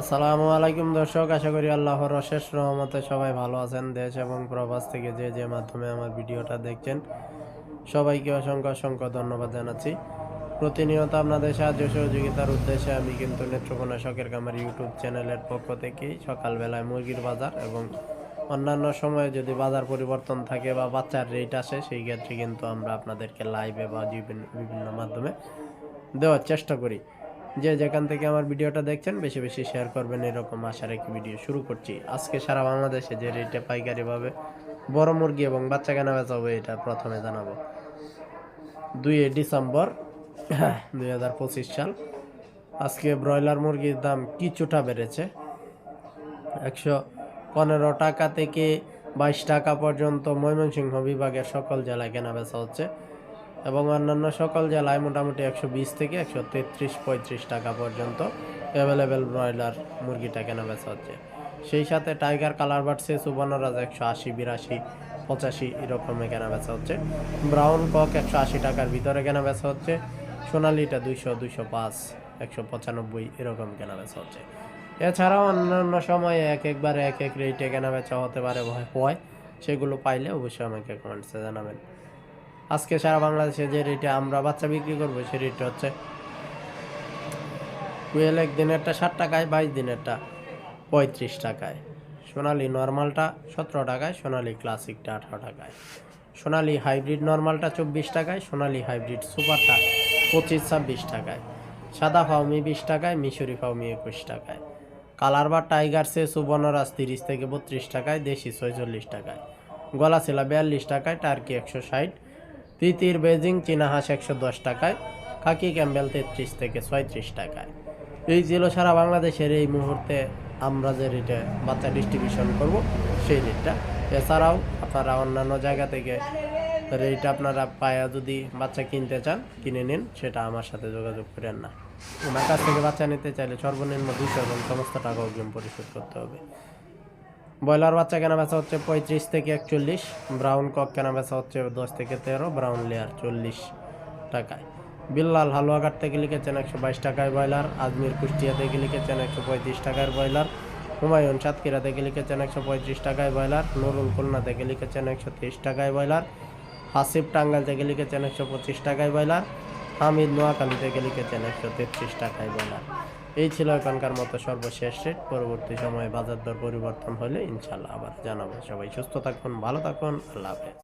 আসসালামু আলাইকুম দর্শক, আশা করি আল্লাহর অশেষ রহমতে সবাই ভালো আছেন দেশ এবং প্রবাস থেকে যে যে মাধ্যমে আমার ভিডিওটা দেখছেন, সবাইকে অসংখ্য অসংখ্য ধন্যবাদ জানাচ্ছি। প্রতিনিয়ত আপনাদের সাহায্য সহযোগিতার উদ্দেশ্যে আমি কিন্তু নেত্রকোনা শখের কামার ইউটিউব চ্যানেলের পক্ষ থেকেই সকালবেলায় মুরগির বাজার এবং অন্যান্য সময়ে যদি বাজার পরিবর্তন থাকে বা বাচ্চার রেট আসে, সেই ক্ষেত্রে কিন্তু আমরা আপনাদেরকে লাইভে বা বিভিন্ন বিভিন্ন মাধ্যমে দেওয়ার চেষ্টা করি। যে যেখান থেকে আমার ভিডিওটা দেখছেন, বেশি বেশি শেয়ার করবেন, এরকম আশা রেখে ভিডিও শুরু করছি। আজকে সারা বাংলাদেশে যে রেটে পাইকারিভাবে বড় মুরগি এবং বাচ্চা কেনা বেচা হবে, এটা প্রথমে জানাব। দুই ডিসেম্বর, দুই হাজার পঁচিশ সাল, আজকে ব্রয়লার মুরগির দাম কিছুটা বেড়েছে। একশো পনেরো টাকা থেকে বাইশ টাকা পর্যন্ত ময়মনসিংহ বিভাগের সকল জেলায় কেনা বেচা হচ্ছে। এবং অন্যান্য সকল জেলায় মোটামুটি একশো বিশ থেকে একশো তেত্রিশ, পঁয়ত্রিশ টাকা পর্যন্ত অ্যাভেলেবেল ব্রয়লার মুরগিটা কেনা বেচা হচ্ছে। সেই সাথে টাইগার কালার বাড়ছে সুবর্ণরাজ একশো আশি, বিরাশি, পঁচাশি এরকমে কেনা বেচা হচ্ছে। ব্রাউন কক একশো আশি টাকার ভিতরে কেনা বেচা হচ্ছে। সোনালিটা দুইশো দুইশো পাঁচ, একশো পঁচানব্বই এরকম কেনা বেচা হচ্ছে। এছাড়াও অন্যান্য সময়ে এক একবারে এক এক রেটে কেনা বেচা হতে পারে, হয় সেগুলো পাইলে অবশ্যই আমাকে কমেন্টসে জানাবেন। আজকে সারা বাংলাদেশে যে রেটে আমরা বাচ্চা বিক্রি করব, সে রেটটা হচ্ছে কুয়েল এক দিনেরটা ষাট টাকায় বাইশ দিনেরটা পঁয়ত্রিশ টাকায়। সোনালি নর্মালটা সতেরো টাকায়, সোনালি ক্লাসিকটা আঠারো টাকায়। সোনালি হাইব্রিড নর্মালটা চব্বিশ টাকায়, সোনালি হাইব্রিড সুপারটা পঁচিশ, ছাব্বিশ টাকায়। সাদা ফাউমি বিশ টাকায়, মিশরি ফাউমি একুশ টাকায়। কালার বা টাইগার সে সুবর্ণরাজ তিরিশ থেকে বত্রিশ টাকায়, দেশি ছয়চল্লিশ টাকায়। গলা ছিলা বিয়াল্লিশ টাকায়, টার্কি একশো ষাট তিতির বেজিং চীনা হাঁস একশো দশ টাকায়, খাকি ক্যাম্বেল তেত্রিশ থেকে ছয়ত্রিশ টাকায়। এই ছিল সারা বাংলাদেশের এই মুহূর্তে আমরা যে রেটে বাচ্চা ডিস্ট্রিবিউশন করব, সেই রেটটা। এছাড়াও আপনারা অন্যান্য জায়গা থেকে রেট আপনারা পায়া যদি বাচ্চা কিনতে চান, কিনে নিন, সেটা আমার সাথে যোগাযোগ করেন না। আমার কাছ থেকে বাচ্চা নিতে চাইলে সর্বনিম্ন দুশো এবং সমস্ত টাকা অগ্রিম পরিশোধ করতে হবে। ব্রয়লার বাচ্চা কেনা বেচা হচ্ছে পঁয়ত্রিশ থেকে একচল্লিশ ব্রাউন কক কেনা বেচা হচ্ছে দশ থেকে তেরো ব্রাউন লেয়ার চল্লিশ টাকায়। বিল্লাল হালুয়াঘাট থেকে লিখেছেন একশো বাইশ টাকায় ব্রয়লার, আজমির কুষ্টিয়া থেকে লিখেছেন একশো পঁয়ত্রিশ টাকার ব্রয়লার, হুমায়ুন সাতক্ষীরা থেকে লিখেছেন একশো পঁয়ত্রিশ টাকায় ব্রয়লার, নুরুল খুলনা থেকে লিখেছেন একশো তেইশ টাকায় ব্রয়লার, হাসিব টাঙ্গাইল থেকে লিখেছেন একশো পঁচিশ টাকায় ব্রয়লার, হামিদ নোয়াখালী থেকে লিখেছেন একশো তেত্রিশ টাকায় ব্রয়লার। এই ছিল এখনকার মতো সর্বশেষ রেট পরবর্তী সময়ে বাজার দর পরিবর্তন হলে ইনশাল্লাহ আবার জানাব। সবাই সুস্থ থাকুন, ভালো থাকুন, আল্লাহ হাফেজ।